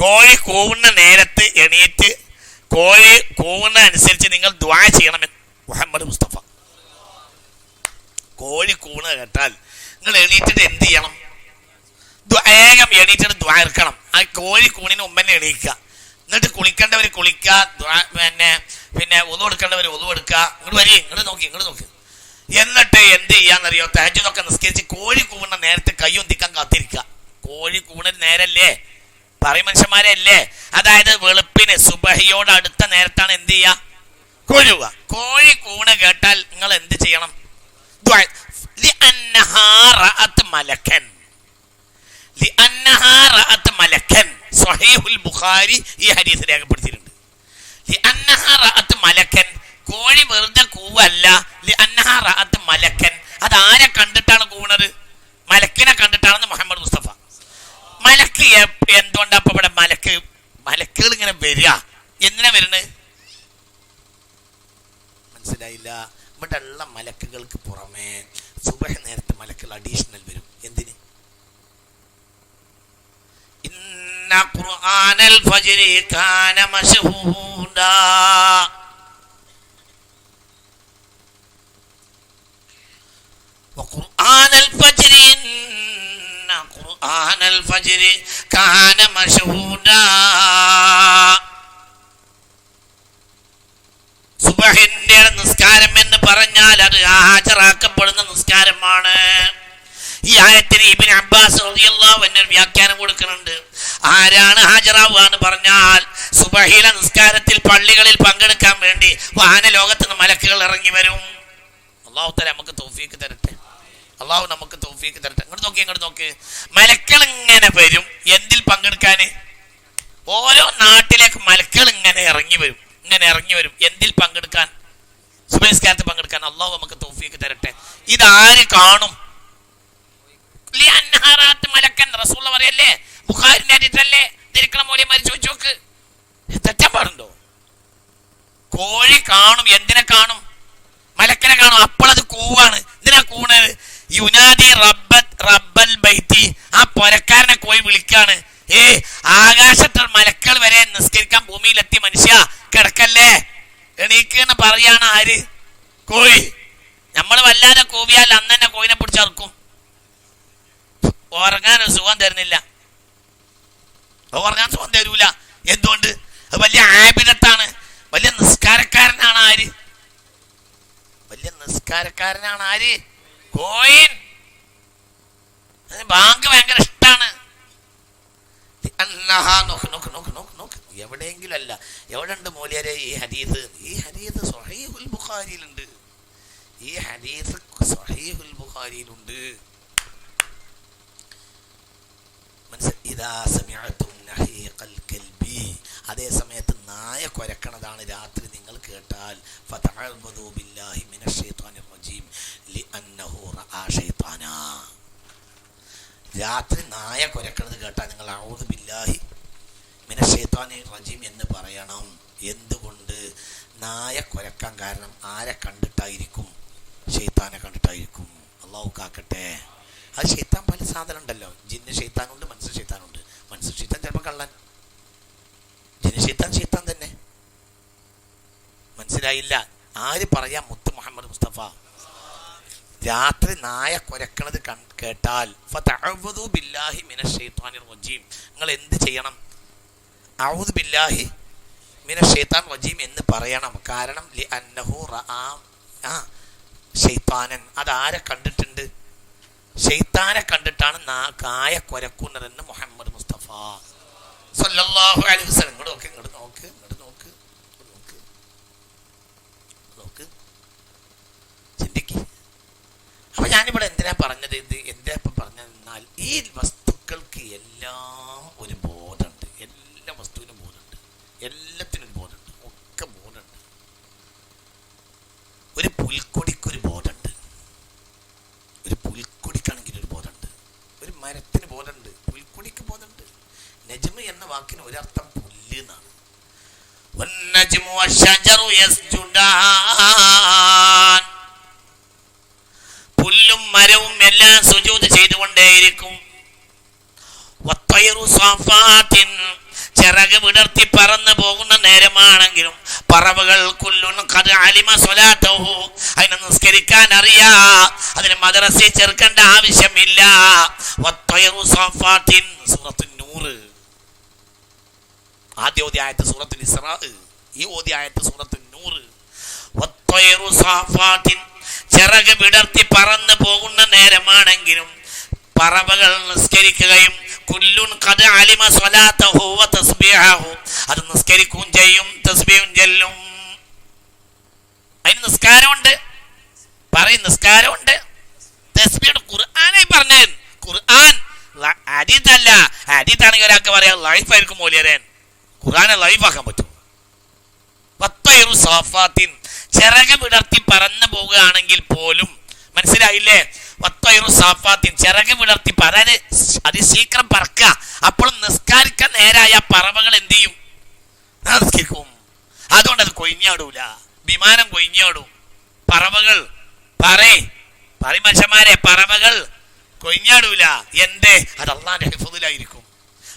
കോഴി കൂവുന്ന നേരത്ത് എണീറ്റ് കോഴി കൂവുന്ന അനുസരിച്ച് നിങ്ങൾ ദ്വാ ചെയ്യണമെന്ന് മുഹമ്മദ് മുസ്തഫ. കോഴി കൂണ കേട്ടാൽ നിങ്ങൾ എണീറ്റിട്ട് എന്ത് ചെയ്യണം? വേഗം എണീറ്റിട്ട് ദ്വാ എടുക്കണം. ആ കോഴി കൂണിന് ഉമ്മനെ എണീക്കുക. എന്നിട്ട് കുളിക്കേണ്ടവർ കുളിക്കുക പിന്നെ പിന്നെ ഒതു എടുക്കേണ്ടവർ ഒതു എടുക്കുക ഇങ്ങോട്ട് വരി ഇങ്ങോട്ട് നോക്കി ഇങ്ങോട്ട് നോക്കി. എന്നിട്ട് എന്ത് ചെയ്യാന്നറിയോ? തഹജുദൊക്കെ നിസ്കരിച്ച് കോഴി കൂവുന്ന നേരത്തെ കൈയൊന്തിക്കാൻ കാത്തിരിക്കുക. കോഴി കൂണൽ നേരല്ലേ? പറയും മനുഷ്യന്മാരെ അല്ലേ അതായത് വെളുപ്പിന് സുബഹിയോട് അടുത്ത നേരത്താണ് എന്ത് ചെയ്യുക കൊഴുക കോഴി കൂണ കേട്ടാൽ നിങ്ങൾ എന്ത് ചെയ്യണം? മലക്കൻ. മലക്കൻ. ബുഖാരി ഈ ഹരീസ് രേഖപ്പെടുത്തിയിട്ടുണ്ട്. മലക്കൻ. കോഴി വെറുതെ കൂവല്ല. മലക്കൻ. അത് ആരെ കണ്ടിട്ടാണ് വരും. എന്തിന്? നിസ്കാരം എന്ന് പറഞ്ഞാൽ അത് ഹാജറാക്കപ്പെടുന്ന നിസ്കാരമാണ്. ഈ ആയത്തിന് ഇബിൻ അബ്ബാസ് വ്യാഖ്യാനം കൊടുക്കുന്നുണ്ട്. ആരാണ് ഹാജരാവുക എന്ന് പറഞ്ഞാൽ സുബഹീല നിസ്കാരത്തിൽ പള്ളികളിൽ പങ്കെടുക്കാൻ വേണ്ടി വാഹന ലോകത്ത് മലക്കുകൾ ഇറങ്ങി വരും. അള്ളാഹു തല നമുക്ക് തോഫിക്ക് തരട്ടെ. അള്ളാഹു നമുക്ക് തോഫിക്ക് തരട്ടെ. ഇങ്ങോട്ട് നോക്കി ഇങ്ങോട്ട് നോക്ക്. മലക്കൾ ഇങ്ങനെ വരും. എന്തിൽ പങ്കെടുക്കാൻ? ഓരോ നാട്ടിലേക്ക് മലക്കൾ ഇങ്ങനെ ഇറങ്ങി വരും. ഇങ്ങനെ ഇറങ്ങി വരും. എന്തിൽ പങ്കെടുക്കാൻ? സുബേസ്കാരത്ത് പങ്കെടുക്കാൻ. അള്ളാഹു നമുക്ക് തോഫിക്ക് തരട്ടെ. ഇതാര് കാണും? റസൂള്ള പറയല്ലേ? ബുഖാരിന്റെ അരിട്ടല്ലേ തിരുക്കണ മൂല്യമാര് മരിച്ചു നോക്ക്. തെറ്റാൻ പാടുണ്ടോ? കോഴി കാണും എന്തിനെ കാണും? മലക്കനെ കാണും. അപ്പോഴത് കൂവാണ്. എന്തിനാ കൂണത്? യുനാദി റബ്ബത് റബ്ബൽ ബൈത്തി. ആ പൊരക്കാരനെ കോഴി വിളിക്കാണ്. ഏ ആകാശത്ത് മലക്കൾ വരെ നിസ്കരിക്കാൻ ഭൂമിയിലെത്തി മനുഷ്യ കിടക്കല്ലേ? എണീക്കെന്ന് പറയാണ് ആര്? കോഴി. നമ്മൾ വല്ലാതെ കൂവിയാൽ അന്ന് കോഴിനെ പിടിച്ചറക്കും. ഉറങ്ങാൻ ഒരു സുഖം തരുന്നില്ല. ഉറങ്ങാൻ സുഖം തരൂല. എന്തുകൊണ്ട്? അത് വലിയ ആബിദത്താണ്. വലിയ നിസ്കാരക്കാരനാണ് ആര്? വലിയ നിസ്കാരക്കാരനാണ് ആര്? കോയിൻ. ബാങ്ക് ഭയങ്കര ഇഷ്ടമാണ് നോക്ക് നോക്ക് നോക്ക് നോക്ക് എവിടെയെങ്കിലും അല്ല. എവിടെ ഉണ്ട് മൂല്യരെ ഈ ഹരീത് ഈ ഹദീസ് സ്വഹീഹുൽ ബുഖാരിയിലുണ്ട്. ഈ ഹദീസ് സ്വഹീഹുൽ ബുഖാരിയിലുണ്ട്. അതേ സമയത്ത് നായ കുരക്കണതാണ് രാത്രി നിങ്ങൾ കേട്ടാൽ. രാത്രി നായ കുരക്കണത് കേട്ടാൽ നിങ്ങൾ ബില്ലാഹി മിനഷേത്താനി റജീം എന്ന് പറയണം. എന്തുകൊണ്ട്? നായ കുരക്കാൻ കാരണം ആരെ കണ്ടിട്ടായിരിക്കും? ഷെയ്ത്താനെ കണ്ടിട്ടായിരിക്കും. അള്ളാഹു കാക്കട്ടെ. അത് ഷെയ്ത്താൻ പല സാധനം ഉണ്ടല്ലോ ജിന്ന് ഷെയ്ത്താനുണ്ട് മനസ്സ് ഷെയ്ത്താനുണ്ട് മനസ്സ് ഷെയ്ത്താൻ ചിലപ്പോൾ കള്ളൻ. ജിന്ന് ഷെയ്ത്താൻ ഷെയ്ത്താൻ തന്നെ. മനസ്സിലായില്ല. ആര് പറയാം മുത്ത് മുഹമ്മദ് മുസ്തഫ? രാത്രി നായ കുരക്കണത് കേട്ടാൽ നിങ്ങൾ എന്ത് ചെയ്യണം? ബില്ലാഹി മിന ഷെയ്ത്താൻ റജീം എന്ന് പറയണം. കാരണം ലി അന്നഹു ആ ഷെയ്ത്താനൻ അതാരെ കണ്ടിട്ടുണ്ട്? ഷെയ്ത്താനെ കണ്ടിട്ടാണ് നാ- കായ കൊരക്കുന്നതെന്ന് മുഹമ്മദ് മുസ്തഫ. സല്ലല്ലാഹു അലൈഹി വസല്ലം. ഇങ്ങോട്ട് നോക്ക് ഇങ്ങോട്ട് നോക്ക് ഇങ്ങോട്ട് നോക്ക് നോക്ക്. നോക്ക്. ചിന്തിക്ക്. അപ്പൊ ഞാനിവിടെ എന്തിനാ പറഞ്ഞത് ഇത് എന്താ ഇപ്പൊ പറഞ്ഞതെന്നാൽ ഈ വസ്തുക്കൾക്ക് എല്ലാം ഒരു ബോധമുണ്ട് എല്ലാ വസ്തുവിനും ബോധമുണ്ട് എല്ലാത്തിനും ഒരു ബോധമുണ്ട് ഒക്കെ ബോധമുണ്ട് ഒരു പുൽക്കൊടിക്കൊരു ബോധമുണ്ട് ഒരു പുൽക്കൊടിക്കാണെങ്കിൽ ഒരു ബോധമുണ്ട് ഒരു മരത്തിന് ബോധമുണ്ട് പുൽക്കൊടിക്ക് ബോധമുണ്ട് നജ്മ് എന്ന വാക്കിന് ഒരർത്ഥം പുല്ല് എന്നാണ് പുല്ലും മരവും എല്ലാം സുജൂത് ചെയ്തുകൊണ്ടേയിരിക്കും. ചിറക് വിടർത്തി പറന്ന് പോകുന്ന നേരമാണെങ്കിലും പറവകൾ അതിനെ നിസ്കരിക്കാൻ അറിയാ. അതിന് മദ്രസയിൽ ചേർക്കേണ്ട ആവശ്യമില്ല. ആദ്യ ഓദ്യായത്ത് സൂറത്തിൽ ഇസ്രാ ഈ ഓദ്യായത്ത് സൂറത്തിൽ നൂറ്. ചിറക് വിടർത്തി പറന്നു പോകുന്ന നേരമാണെങ്കിലും പറവകൾ നിസ്കരിക്കുകയും കുല്ലുൻ കഥ അലിമ സ്വലാത്തഹു വ തസ്ബീഹഹു. അത് നിസ്കരിക്കുകയും ചെയ്യും തസ്ബീഹും ചെല്ലും. അതിന് നിസ്കാരമുണ്ട്. പറയും നിസ്കാരമുണ്ട്. തസ്ബിയുടെ ഖുർആനായി പറഞ്ഞേൻ. ഖുർആൻ അരിതല്ല അരിതാണെങ്കിൽ ഒരാൾക്ക് പറയാം ലൈഫായിരിക്കും മൂല്യരൻ. ഖുർആനെ ലൈവാക്കാൻ പറ്റും. വത്തയറു സാഫാത്തിൻ ചിറക് വിടർത്തി പറന്നു പോവുകയാണെങ്കിൽ പോലും മനസ്സിലായില്ലേ? വത്തയറു സാഫാത്തിൻ ചിറക് വിടർത്തി പറയാന് അതിശീഘ്രം പറക്കുക. അപ്പോഴും നിസ്കാരിക്കാൻ നേരായ പറവകൾ എന്ത് ചെയ്യും? അതുകൊണ്ട് അത് കൊയിഞ്ഞാടൂല വിമാനം കൊയിഞ്ഞാടും പറവകൾ പറേ പറ മനുഷ്യന്മാരെ പറവകൾ കൊയിഞ്ഞാടൂല എന്തേ? അത് അള്ളാന്റെ ഹിഫുദിലായിരിക്കും.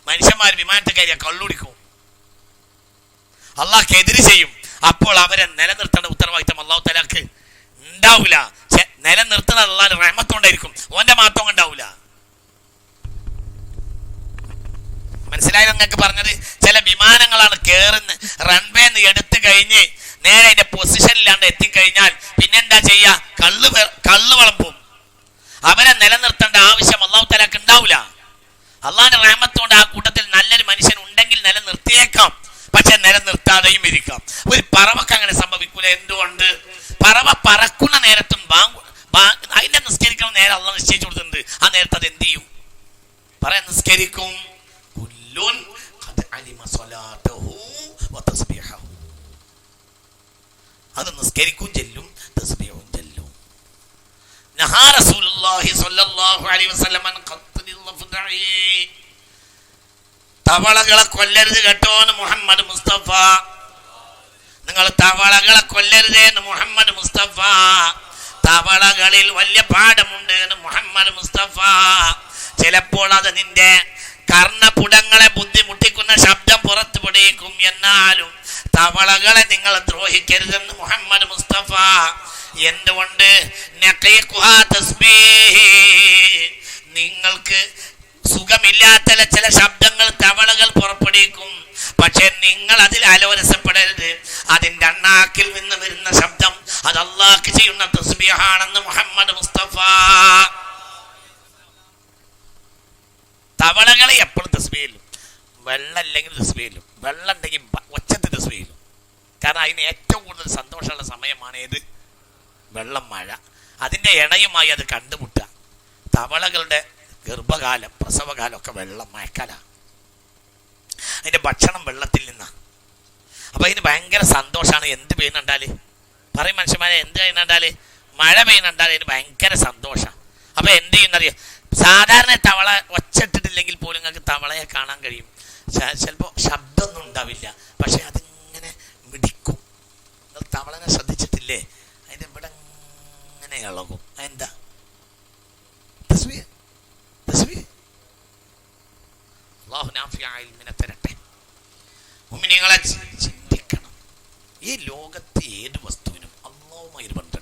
മനുഷ്യന്മാർ വിമാനത്തെ കയറിയ കള്ളുടിക്കും. അള്ളാഹ്ക്ക് എതിര് ചെയ്യും. അപ്പോൾ അവരെ നിലനിർത്തേണ്ട ഉത്തരവാദിത്തം അള്ളാഹു തലാക്ക് ഉണ്ടാവില്ല നിലനിർത്തുന്ന അള്ളാഹ് റഹ്മത്തോണ്ടായിരിക്കും ഓന്റെ മാത്രം ഉണ്ടാവില്ല മനസ്സിലായോ നിങ്ങൾക്ക് പറഞ്ഞത്? ചില വിമാനങ്ങളാണ് കയറുന്ന റൺവേ എടുത്തു കഴിഞ്ഞ് നേരെ അതിന്റെ പൊസിഷനിലാണ്ട് എത്തിക്കഴിഞ്ഞാൽ പിന്നെന്താ ചെയ്യാ? കള്ളു കള്ള് വിളമ്പും. അവരെ നിലനിർത്തേണ്ട ആവശ്യം അള്ളാഹു തലാക്ക് ഉണ്ടാവില്ല അള്ളാഹിന്റെ റഹ്മത്തോണ്ട് ആ കൂട്ടത്തിൽ നല്ലൊരു മനുഷ്യൻ ഉണ്ടെങ്കിൽ നിലനിർത്തിയേക്കാം. പക്ഷെ നിലനിർത്താതെയും ഇരിക്കാം. ഒരു പറവക്ക് അങ്ങനെ സംഭവിക്കൂല? എന്തുകൊണ്ട്? പറവ പറക്കുന്ന നേരത്തും അതിന്റെ നിസ്കരിക്കണം നേരെ അള്ളാഹ് നിശ്ചയിച്ചു കൊടുത്തിട്ടുണ്ട്. ആ നേരത്തെ അത് എന്ത് ചെയ്യും? പറയാൻ നിസ്കരിക്കും. അത് നിസ്കരിക്കും ചെല്ലും തസ്ബീഹും ചെല്ലും. നഹാ റസൂലുള്ളാഹി സ്വല്ലല്ലാഹു അലൈഹി വസല്ലം അൻ ഖത്ലിൽ. തവളകളെ കൊല്ലരുത് കേട്ടോ എന്ന് മുഹമ്മദ് മുസ്തഫ. നിങ്ങൾ തവളകളെ കൊല്ലരുത് എന്ന് മുഹമ്മദ് മുസ്തഫ. തവളകളിൽ വലിയ പാഠമുണ്ട് എന്ന് മുഹമ്മദ് മുസ്തഫ. ചിലപ്പോൾ അത് നിന്റെ കർണപുടങ്ങളെ ബുദ്ധിമുട്ടിക്കുന്ന ശബ്ദം പുറത്തു പിടിക്കും. എന്നാലും തവളകളെ നിങ്ങൾ ദ്രോഹിക്കരുതെന്ന് മുഹമ്മദ് മുസ്തഫ. എന്തുകൊണ്ട്. നിങ്ങൾക്ക് സുഖമില്ലാത്ത ചില ശബ്ദങ്ങൾ തവളകൾ പുറപ്പെടുവിക്കും. പക്ഷെ നിങ്ങൾ അതിൽ അലോലസപ്പെടരുത് അതിന്റെ അണ്ണാക്കിൽ നിന്ന് വരുന്ന ശബ്ദം അത് അള്ളാഹ്ക്ക് ചെയ്യുന്ന തസ്ബീഹാണെന്ന് മുഹമ്മദ് മുസ്തഫ. തവളകളെ എപ്പോഴും തസ്ബീഹിലും വെള്ളം ഇല്ലെങ്കിൽ തസ്ബീഹിലും വെള്ളം ഉണ്ടെങ്കിൽ ഒച്ചത്തിൽ തസ്ബീഹിലും. കാരണം അതിന് ഏറ്റവും കൂടുതൽ സന്തോഷമുള്ള സമയമാണ് ഏത്? വെള്ളം മഴ. അതിന്റെ ഇണയുമായി അത് കണ്ടുമുട്ടുക. തവളകളുടെ ഗർഭകാലം പ്രസവകാലം ഒക്കെ വെള്ളം മഴക്കാലാണ് അതിന്റെ ഭക്ഷണം വെള്ളത്തിൽ നിന്നാണ് അപ്പോൾ അതിന് ഭയങ്കര സന്തോഷമാണ് എന്ത് പെയ്യുന്നുണ്ടാൽ പറയും മനുഷ്യന്മാരെ എന്ത് ചെയ്യുന്നുണ്ടാൽ മഴ പെയ്യുന്നുണ്ടാൽ അതിന് ഭയങ്കര സന്തോഷമാണ് അപ്പോൾ എന്ത് ചെയ്യുന്നറിയോ? സാധാരണ തവള ഒച്ചിട്ടിട്ടില്ലെങ്കിൽ പോലും നിങ്ങൾക്ക് തവളയെ കാണാൻ കഴിയും. ചിലപ്പോൾ ശബ്ദമൊന്നും ഉണ്ടാവില്ല പക്ഷെ അതിങ്ങനെ മിടിക്കും നിങ്ങൾ തവളനെ ശ്രദ്ധിച്ചിട്ടില്ലേ അതിന്റെ ഇവിടെ ഇങ്ങനെ ഇളകും എന്താ തസ്ബീഹ് തസ്ബീഹ് അള്ളാഹു നാഫിയായ ഇൽമിനെ തരട്ടെ മുഅ്മിനീങ്ങളെ ചി- ചിന്തിക്കണം ഈ ലോകത്ത് ഏത് വസ്തുവിനും അള്ളാഹുമായി ഒരു ബന്ധമുണ്ട്